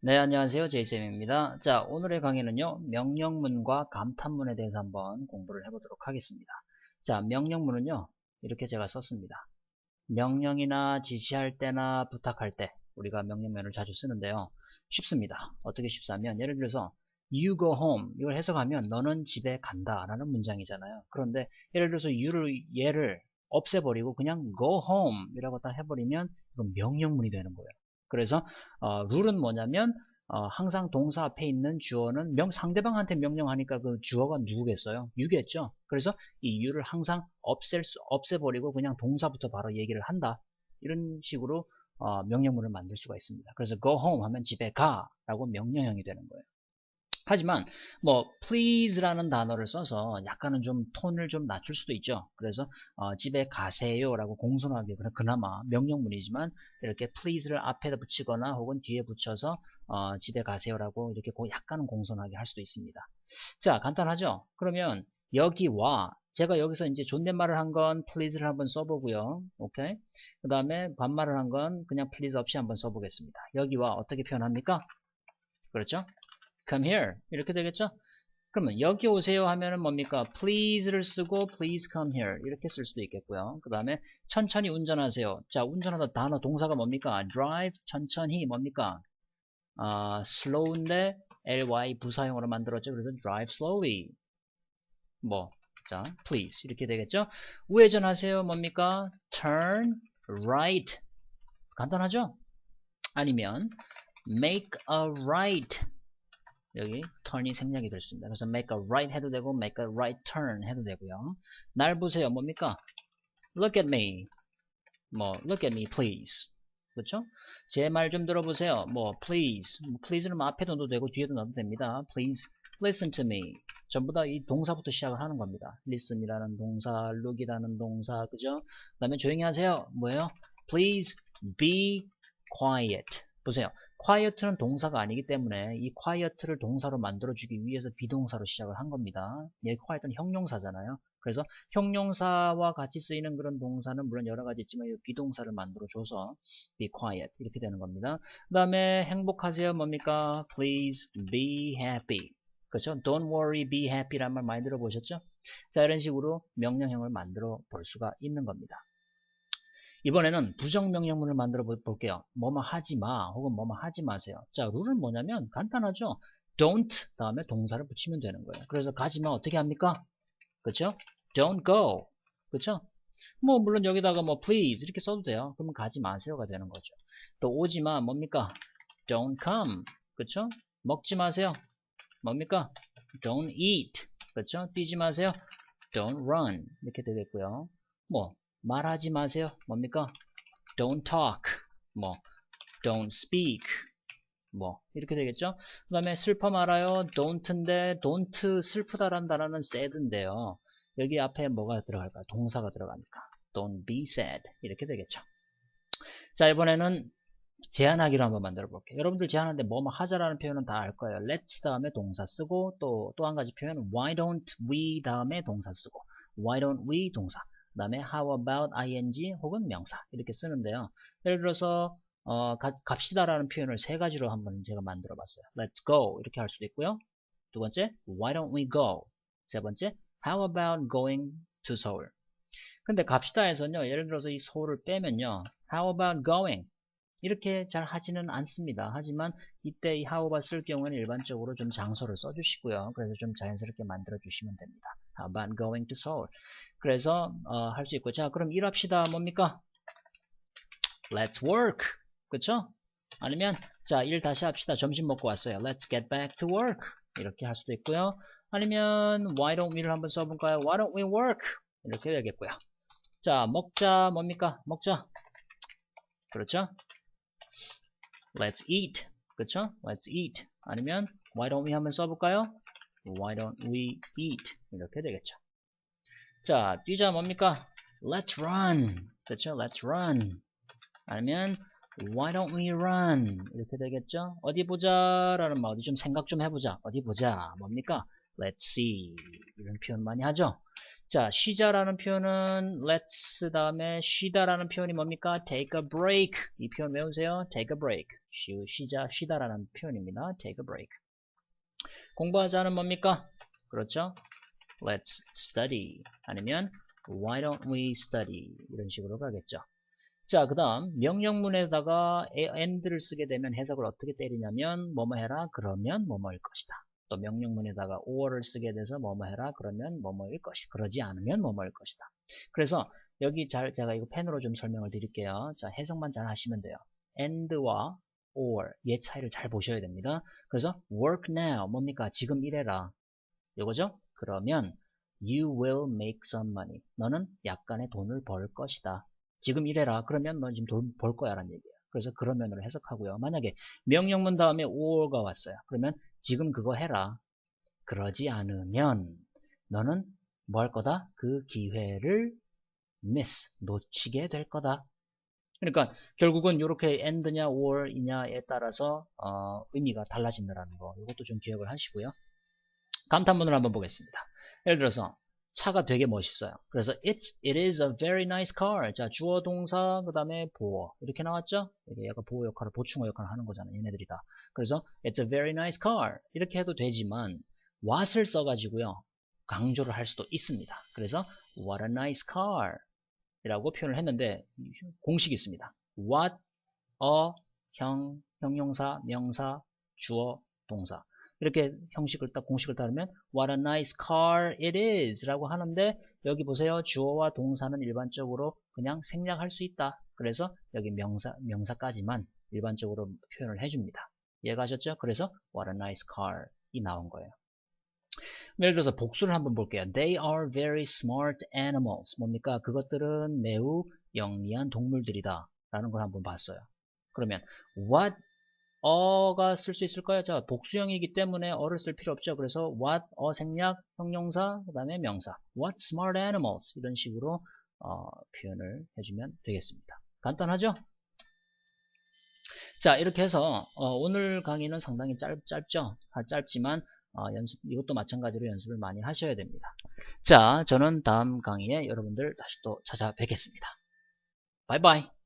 네, 안녕하세요. 제이쌤입니다. 자, 오늘의 강의는요, 명령문과 감탄문에 대해서 한번 공부를 해보도록 하겠습니다. 자, 명령문은요, 이렇게 제가 썼습니다. 명령이나 지시할 때나 부탁할 때, 우리가 명령문을 자주 쓰는데요. 쉽습니다. 어떻게 쉽사면, 예를 들어서, you go home, 이걸 해석하면, 너는 집에 간다, 라는 문장이잖아요. 그런데, 예를 들어서, you를, 얘를 없애버리고, 그냥 go home, 이라고 딱 해버리면, 이건 명령문이 되는 거예요. 그래서 어, 룰은 뭐냐면 어, 항상 동사 앞에 있는 주어는 명, 상대방한테 명령하니까 그 주어가 누구겠어요? 유겠죠. 그래서 이 유를 항상 없앨 수, 없애버리고 그냥 동사부터 바로 얘기를 한다. 이런 식으로 어, 명령문을 만들 수가 있습니다. 그래서 go home 하면 집에 가 라고 명령형이 되는 거예요. 하지만 뭐 please라는 단어를 써서 약간은 좀 톤을 좀 낮출 수도 있죠. 그래서 어, 집에 가세요라고 공손하게 그나마 명령문이지만 이렇게 please를 앞에다 붙이거나 혹은 뒤에 붙여서 어, 집에 가세요라고 이렇게 약간은 공손하게 할 수도 있습니다. 자 간단하죠. 그러면 여기와 제가 여기서 이제 존댓말을 한 건 please를 한번 써보고요. 오케이. 그 다음에 반말을 한 건 그냥 please 없이 한번 써보겠습니다. 여기와 어떻게 표현합니까? 그렇죠? Come here 이렇게 되겠죠? 그러면 여기 오세요 하면은 뭡니까? please를 쓰고 please come here 이렇게 쓸 수도 있겠고요. 그 다음에 천천히 운전하세요. 자 운전하다 단어 동사가 뭡니까? drive 천천히 뭡니까? 아, slow인데 ly 부사형으로 만들었죠. 그래서 drive slowly 뭐 자, please 이렇게 되겠죠? 우회전하세요 뭡니까? turn right 간단하죠? 아니면 make a right 여기 turn이 생략이 될 수 있습니다. 그래서 make a right 해도 되고 make a right turn 해도 되고요. 날 보세요. 뭡니까? look at me. 뭐 look at me please. 그렇죠? 제 말 좀 들어보세요. 뭐 please. please는 뭐 앞에도 넣어도 되고 뒤에도 넣어도 됩니다. please listen to me. 전부 다 이 동사부터 시작을 하는 겁니다. listen이라는 동사, look이라는 동사, 그죠? 그 다음에 조용히 하세요. 뭐예요? please be quiet. 보세요. quiet는 동사가 아니기 때문에 이 quiet를 동사로 만들어주기 위해서 비동사로 시작을 한 겁니다. 예, quiet는 형용사잖아요. 그래서 형용사와 같이 쓰이는 그런 동사는 물론 여러 가지 있지만 이 비동사를 만들어줘서 be quiet 이렇게 되는 겁니다. 그 다음에 행복하세요 뭡니까? please be happy. 그렇죠? don't worry, be happy란 말 많이 들어보셨죠? 자 이런 식으로 명령형을 만들어 볼 수가 있는 겁니다. 이번에는 부정명령문을 만들어 볼게요. 뭐뭐 하지 마 혹은 뭐뭐 하지 마세요. 자 룰은 뭐냐면 간단하죠. don't 다음에 동사를 붙이면 되는 거예요. 그래서 가지 마 어떻게 합니까? 그렇죠? don't go. 그렇죠? 뭐 물론 여기다가 뭐 please 이렇게 써도 돼요. 그러면 가지 마세요가 되는 거죠. 또 오지 마 뭡니까? don't come. 그렇죠? 먹지 마세요. 뭡니까? don't eat. 그렇죠? 뛰지 마세요. don't run. 이렇게 되겠고요. 뭐 말하지 마세요. 뭡니까? don't talk. 뭐 don't speak. 뭐 이렇게 되겠죠? 그 다음에 슬퍼 말아요. don't인데 don't 슬프다라는 단어는 sad인데요. 여기 앞에 뭐가 들어갈까요? 동사가 들어가니까 don't be sad 이렇게 되겠죠. 자 이번에는 제안하기로 한번 만들어 볼게요. 여러분들 제안하는데 뭐뭐 하자라는 표현은 다 알 거예요. let's 다음에 동사 쓰고 또 또 한 가지 표현 why don't we 다음에 동사 쓰고 why don't we 동사 그 다음에 how about ing 혹은 명사 이렇게 쓰는데요. 예를 들어서 어, 가, 갑시다라는 표현을 세 가지로 한번 제가 만들어 봤어요. Let's go 이렇게 할 수도 있고요. 두 번째, why don't we go? 세 번째, how about going to Seoul? 근데 갑시다에서는요, 예를 들어서 이 서울을 빼면요, how about going? 이렇게 잘 하지는 않습니다. 하지만 이때 이 how about 쓸 경우에는 일반적으로 좀 장소를 써주시고요. 그래서 좀 자연스럽게 만들어 주시면 됩니다. About going to Seoul? 그래서 어, 할 수 있고 자 그럼 일합시다 뭡니까? Let's work 그쵸? 아니면 자 일 다시 합시다 점심 먹고 왔어요 Let's get back to work 이렇게 할 수도 있고요 아니면 why don't we를 한번 써볼까요? Why don't we work? 이렇게 되겠고요 자 먹자 뭡니까? 먹자 그렇죠? Let's eat 그쵸? Let's eat 아니면 why don't we 한번 써볼까요? Why don't we eat? 이렇게 되겠죠. 자, 뛰자 뭡니까? Let's run. 그렇죠? Let's run. 아니면 Why don't we run? 이렇게 되겠죠? 어디 보자 라는 말 어디 좀 생각 좀 해보자. 어디 보자. 뭡니까? let's see 이런 표현 많이 하죠. 자, 쉬자라는 표현은 let's 다음에 쉬다라는 표현이 뭡니까? take a break 이 표현 외우세요. take a break 쉬, 쉬자, 쉬다라는 표현입니다. take a break 공부하자는 뭡니까? 그렇죠? let's study 아니면 why don't we study 이런 식으로 가겠죠. 자, 그 다음 명령문에다가 and를 쓰게 되면 해석을 어떻게 때리냐면 뭐뭐 해라 그러면 뭐뭐일 것이다. 또 명령문에다가 or를 쓰게 돼서 뭐뭐 해라 그러면 뭐뭐일 것이 그러지 않으면 뭐뭐일 것이다. 그래서 여기 잘 제가 이거 펜으로 좀 설명을 드릴게요. 자, 해석만 잘 하시면 돼요. and와 or 얘 차이를 잘 보셔야 됩니다. 그래서 work now 뭡니까? 지금 일해라. 요거죠? 그러면 you will make some money. 너는 약간의 돈을 벌 것이다. 지금 일해라. 그러면 너 지금 돈 벌 거야 라는 얘기예요. 그래서 그러면으로 해석하고요. 만약에 명령문 다음에 or가 왔어요. 그러면 지금 그거 해라. 그러지 않으면 너는 뭐 할 거다? 그 기회를 miss, 놓치게 될 거다. 그러니까 결국은 이렇게 and냐 or이냐에 따라서 어, 의미가 달라진다는 거. 이것도 좀 기억을 하시고요. 감탄문을 한번 보겠습니다. 예를 들어서 차가 되게 멋있어요. 그래서 it's, it is a very nice car. 자, 주어 동사, 그 다음에 보어. 이렇게 나왔죠? 이게 약간 보어 역할을, 보충어 역할을 하는 거잖아요. 얘네들이 다. 그래서 it's a very nice car. 이렇게 해도 되지만 what을 써가지고요. 강조를 할 수도 있습니다. 그래서 what a nice car 이라고 표현을 했는데 공식이 있습니다. what, a, 형, 형용사, 명사, 주어, 동사. 이렇게 형식을 딱 공식을 따르면 what a nice car it is 라고 하는데 여기 보세요 주어와 동사는 일반적으로 그냥 생략할 수 있다 그래서 여기 명사, 명사까지만 일반적으로 표현을 해줍니다 이해가셨죠? 그래서 what a nice car 이 나온 거예요 예를 들어서 복수를 한번 볼게요 they are very smart animals 뭡니까? 그것들은 매우 영리한 동물들이다 라는 걸 한번 봤어요 그러면 what 어가 쓸 수 있을까요? 자, 복수형이기 때문에 어를 쓸 필요 없죠. 그래서 what, 어 생략, 형용사, 그 다음에 명사. what smart animals 이런 식으로 어, 표현을 해주면 되겠습니다. 간단하죠? 자, 이렇게 해서 어, 오늘 강의는 상당히 짧, 짧죠? 아, 짧지만 어, 연습 이것도 마찬가지로 연습을 많이 하셔야 됩니다. 자, 저는 다음 강의에 여러분들 다시 또 찾아뵙겠습니다. 바이바이.